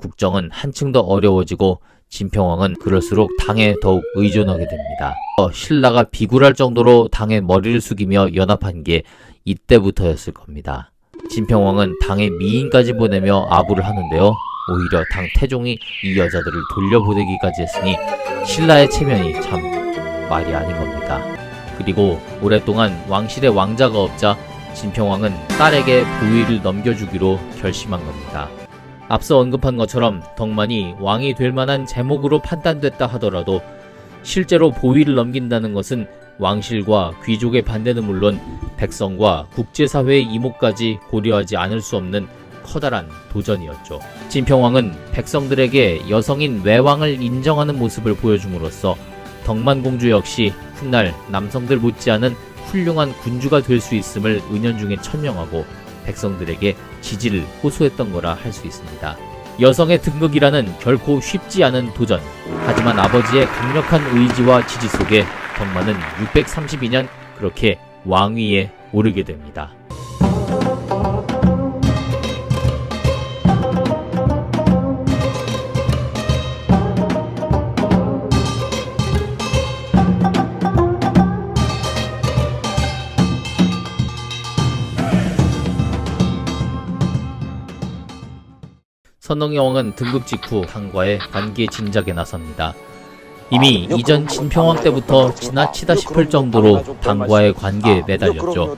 국정은 한층 더 어려워지고 진평왕은 그럴수록 당에 더욱 의존하게 됩니다. 어, 신라가 비굴할 정도로 당의 머리를 숙이며 연합한 게 이때부터였을 겁니다. 진평왕은 당에 미인까지 보내며 아부를 하는데요. 오히려 당 태종이 이 여자들을 돌려보내기까지 했으니 신라의 체면이 참 말이 아닌 겁니다. 그리고 오랫동안 왕실의 왕자가 없자 진평왕은 딸에게 보위를 넘겨주기로 결심한 겁니다. 앞서 언급한 것처럼 덕만이 왕이 될 만한 제목으로 판단됐다 하더라도 실제로 보위를 넘긴다는 것은 왕실과 귀족의 반대는 물론 백성과 국제사회의 이목까지 고려하지 않을 수 없는 커다란 도전이었죠. 진평왕은 백성들에게 여성인 외왕을 인정하는 모습을 보여줌으로써 덕만공주 역시 훗날 남성들 못지않은 훌륭한 군주가 될 수 있음을 은연중에 천명하고 백성들에게 지지를 호소했던 거라 할 수 있습니다. 여성의 등극이라는 결코 쉽지 않은 도전. 하지만 아버지의 강력한 의지와 지지 속에 덕만은 632년 그렇게 왕위에 오르게 됩니다. 선덕여왕은 등극 직후 당과의 관계 진작에 나섭니다. 이미 이전 진평왕 때부터 지나치다 싶을 정도로 당과의 관계에 매달렸죠.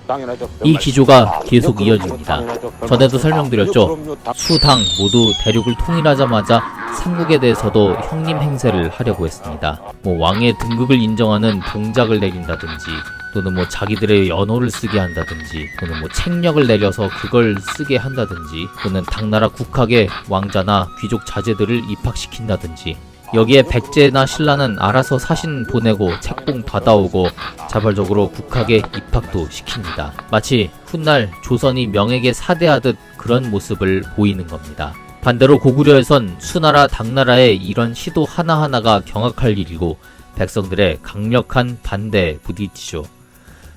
이 기조가 계속 이어집니다. 전에도 설명드렸죠. 수당 모두 대륙을 통일하자마자 삼국에 대해서도 형님 행세를 하려고 했습니다. 뭐 왕의 등극을 인정하는 동작을 내린다든지 또는 뭐 자기들의 연호를 쓰게 한다든지 또는 뭐 책력을 내려서 그걸 쓰게 한다든지 또는 당나라 국학의 왕자나 귀족 자제들을 입학시킨다든지 여기에 백제나 신라는 알아서 사신 보내고 책봉 받아오고 자발적으로 국학에 입학도 시킵니다. 마치 훗날 조선이 명에게 사대하듯 그런 모습을 보이는 겁니다. 반대로 고구려에선 수나라 당나라의 이런 시도 하나하나가 경악할 일이고 백성들의 강력한 반대에 부딪히죠.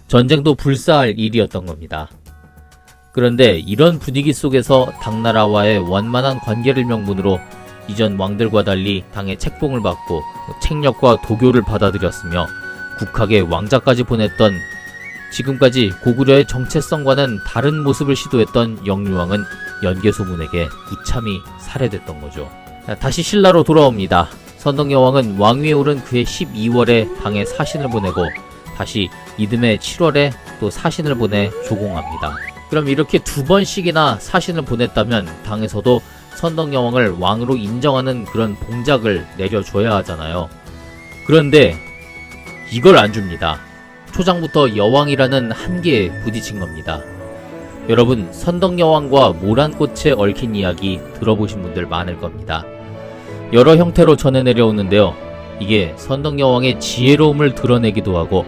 전쟁도 불사할 일이었던 겁니다. 그런데 이런 분위기 속에서 당나라와의 원만한 관계를 명분으로 이전 왕들과 달리 당의 책봉을 받고 책력과 도교를 받아들였으며 국학의 왕자까지 보냈던 지금까지 고구려의 정체성과는 다른 모습을 시도했던 영유왕은 연개소문에게 무참히 살해됐던 거죠. 다시 신라로 돌아옵니다. 선덕여왕은 왕위에 오른 그해 12월에 당에 사신을 보내고 다시 이듬해 7월에 또 사신을 보내 조공합니다. 그럼 이렇게 두 번씩이나 사신을 보냈다면 당에서도 선덕여왕을 왕으로 인정하는 그런 봉작을 내려줘야 하잖아요. 그런데 이걸 안 줍니다. 초장부터 여왕이라는 한계에 부딪힌 겁니다. 여러분, 선덕여왕과 모란꽃에 얽힌 이야기 들어보신 분들 많을 겁니다. 여러 형태로 전해 내려오는데요. 이게 선덕여왕의 지혜로움을 드러내기도 하고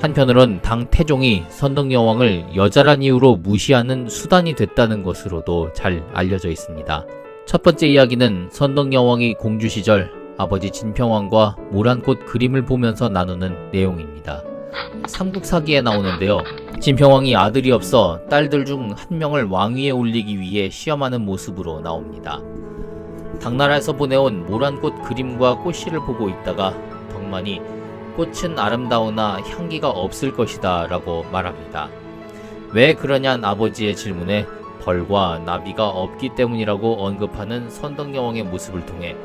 한편으론 당 태종이 선덕여왕을 여자란 이유로 무시하는 수단이 됐다는 것으로도 잘 알려져 있습니다. 첫 번째 이야기는 선덕여왕이 공주 시절 아버지 진평왕과 모란꽃 그림을 보면서 나누는 내용입니다. 삼국사기에 나오는데요. 진평왕이 아들이 없어 딸들 중 한 명을 왕위에 올리기 위해 시험하는 모습으로 나옵니다. 당나라에서 보내온 모란꽃 그림과 꽃씨를 보고 있다가 덕만이 꽃은 아름다우나 향기가 없을 것이다 라고 말합니다. 왜 그러냐는 아버지의 질문에 벌과 나비가 없기 때문이라고 언급하는 선덕여왕의 모습을 통해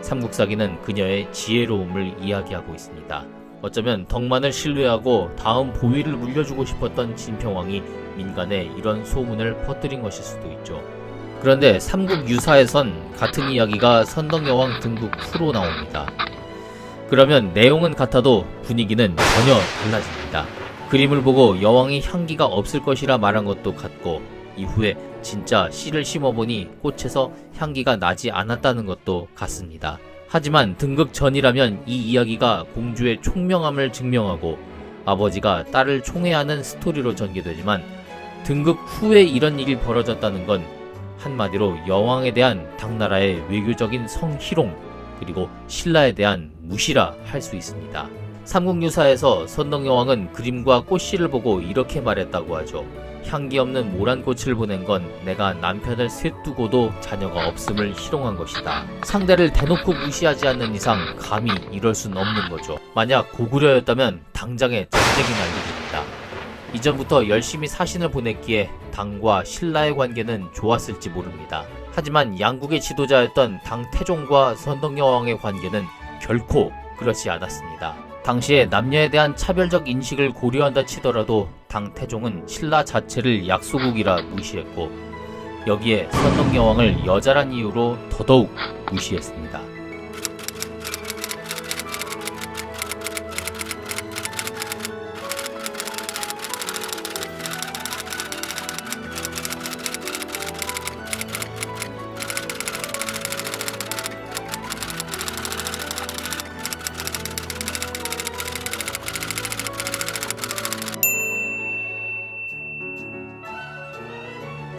삼국사기는 그녀의 지혜로움을 이야기하고 있습니다. 어쩌면 덕만을 신뢰하고 다음 보위를 물려주고 싶었던 진평왕이 민간에 이런 소문을 퍼뜨린 것일 수도 있죠. 그런데 삼국 유사에선 같은 이야기가 선덕여왕 등극 후로 나옵니다. 그러면 내용은 같아도 분위기는 전혀 달라집니다. 그림을 보고 여왕이 향기가 없을 것이라 말한 것도 같고 이후에 진짜 씨를 심어보니 꽃에서 향기가 나지 않았다는 것도 같습니다. 하지만 등극 전이라면 이 이야기가 공주의 총명함을 증명하고 아버지가 딸을 총애하는 스토리로 전개되지만 등극 후에 이런 일이 벌어졌다는 건 한마디로 여왕에 대한 당나라의 외교적인 성희롱 그리고 신라에 대한 무시라 할 수 있습니다. 삼국유사에서 선덕여왕은 그림과 꽃씨를 보고 이렇게 말했다고 하죠. 향기 없는 모란꽃을 보낸 건 내가 남편을 셋두고도 자녀가 없음을 희롱한 것이다. 상대를 대놓고 무시하지 않는 이상 감히 이럴 순 없는 거죠. 만약 고구려였다면 당장에 전쟁이 날리입니다. 이전부터 열심히 사신을 보냈기에 당과 신라의 관계는 좋았을지 모릅니다. 하지만 양국의 지도자였던 당 태종과 선덕여왕의 관계는 결코 그렇지 않았습니다. 당시에 남녀에 대한 차별적 인식을 고려한다 치더라도 당 태종은 신라 자체를 약소국이라 무시했고 여기에 선덕여왕을 여자란 이유로 더더욱 무시했습니다.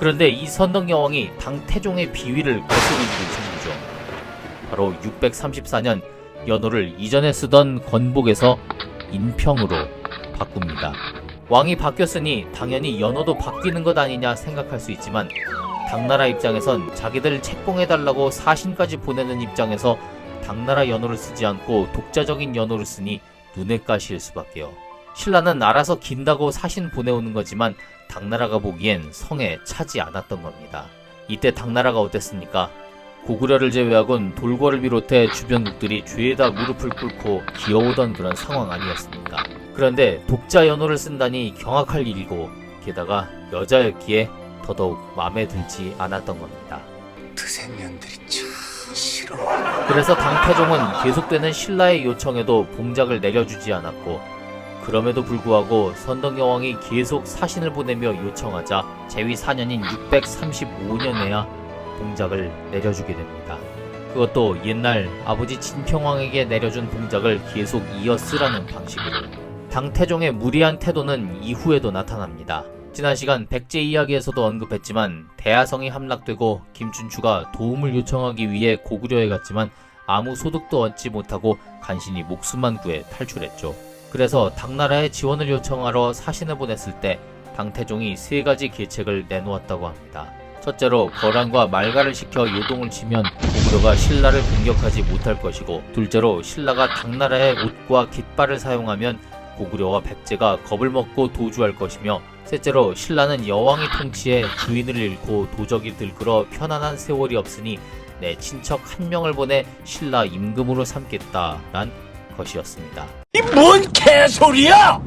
그런데 이 선덕 여왕이 당 태종의 비위를 거스르는 일이 생기죠. 바로 634년 연호를 이전에 쓰던 건복에서 인평으로 바꿉니다. 왕이 바뀌었으니 당연히 연호도 바뀌는 것 아니냐 생각할 수 있지만 당나라 입장에선 자기들 책봉해달라고 사신까지 보내는 입장에서 당나라 연호를 쓰지 않고 독자적인 연호를 쓰니 눈에 가실 수밖에요. 신라는 알아서 긴다고 사신 보내오는 거지만 당나라가 보기엔 성에 차지 않았던 겁니다. 이때 당나라가 어땠습니까? 고구려를 제외하곤 돌궐을 비롯해 주변국들이 죄에다 무릎을 꿇고 기어오던 그런 상황 아니었습니까? 그런데 독자 연호를 쓴다니 경악할 일이고 게다가 여자였기에 더더욱 마음에 들지 않았던 겁니다. 드생년들이 참 싫어. 그래서 당태종은 계속되는 신라의 요청에도 봉작을 내려주지 않았고 그럼에도 불구하고 선덕여왕이 계속 사신을 보내며 요청하자 제위 4년인 635년에야 봉작을 내려주게 됩니다. 그것도 옛날 아버지 진평왕에게 내려준 봉작을 계속 이어 쓰라는 방식으로 당태종의 무리한 태도는 이후에도 나타납니다. 지난 시간 백제 이야기에서도 언급했지만 대하성이 함락되고 김춘추가 도움을 요청하기 위해 고구려에 갔지만 아무 소득도 얻지 못하고 간신히 목숨만 구해 탈출했죠. 그래서 당나라에 지원을 요청하러 사신을 보냈을 때 당태종이 세 가지 계책을 내놓았다고 합니다. 첫째로 거란과 말가를 시켜 요동을 치면 고구려가 신라를 공격하지 못할 것이고 둘째로 신라가 당나라의 옷과 깃발을 사용하면 고구려와 백제가 겁을 먹고 도주할 것이며 셋째로 신라는 여왕이 통치해 주인을 잃고 도적이 들끓어 편안한 세월이 없으니 내 친척 한 명을 보내 신라 임금으로 삼겠다란 것이었습니다. 이 뭔 개소리야!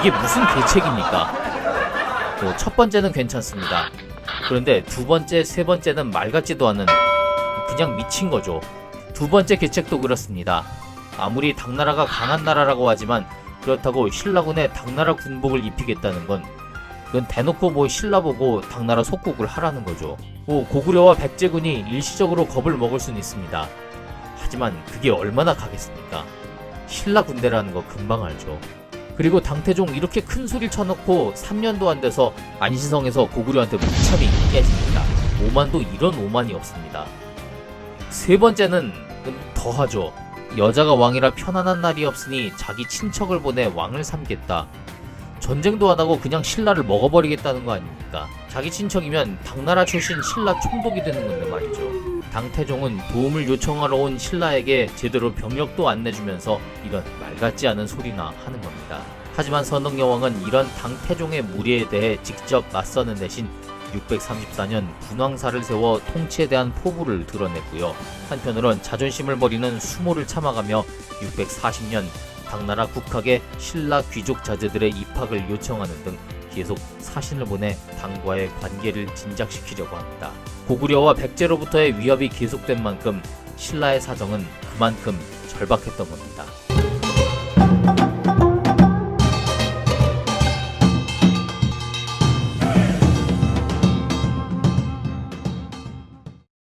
이게 무슨 계책입니까? 뭐, 첫 번째는 괜찮습니다. 그런데 두 번째, 세 번째는 말 같지도 않은 그냥 미친 거죠. 두 번째 계책도 그렇습니다. 아무리 당나라가 강한 나라라고 하지만 그렇다고 신라군에 당나라 군복을 입히겠다는 건 그건 대놓고 뭐 신라 보고 당나라 속국을 하라는 거죠. 뭐 고구려와 백제군이 일시적으로 겁을 먹을 수는 있습니다. 하지만 그게 얼마나 가겠습니까? 신라 군대라는 거 금방 알죠. 그리고 당태종 이렇게 큰 소리를 쳐놓고 3년도 안 돼서 안시성에서 고구려한테 무참히 깨집니다. 오만도 이런 오만이 없습니다. 세 번째는 더하죠. 여자가 왕이라 편안한 날이 없으니 자기 친척을 보내 왕을 삼겠다. 전쟁도 안 하고 그냥 신라를 먹어버리겠다는 거 아닙니까? 자기 친척이면 당나라 출신 신라 총독이 되는 건데 말이죠. 당태종은 도움을 요청하러 온 신라에게 제대로 병력도 안 내주면서 이런 말 같지 않은 소리나 하는 겁니다. 하지만 선덕여왕은 이런 당태종의 무리에 대해 직접 맞서는 대신 634년 분황사를 세워 통치에 대한 포부를 드러냈고요. 한편으론 자존심을 버리는 수모를 참아가며 640년 당나라 국학의 신라 귀족 자제들의 입학을 요청하는 등 계속 사신을 보내 당과의 관계를 진작시키려고 합니다. 고구려와 백제로부터의 위협이 계속된 만큼 신라의 사정은 그만큼 절박했던 겁니다.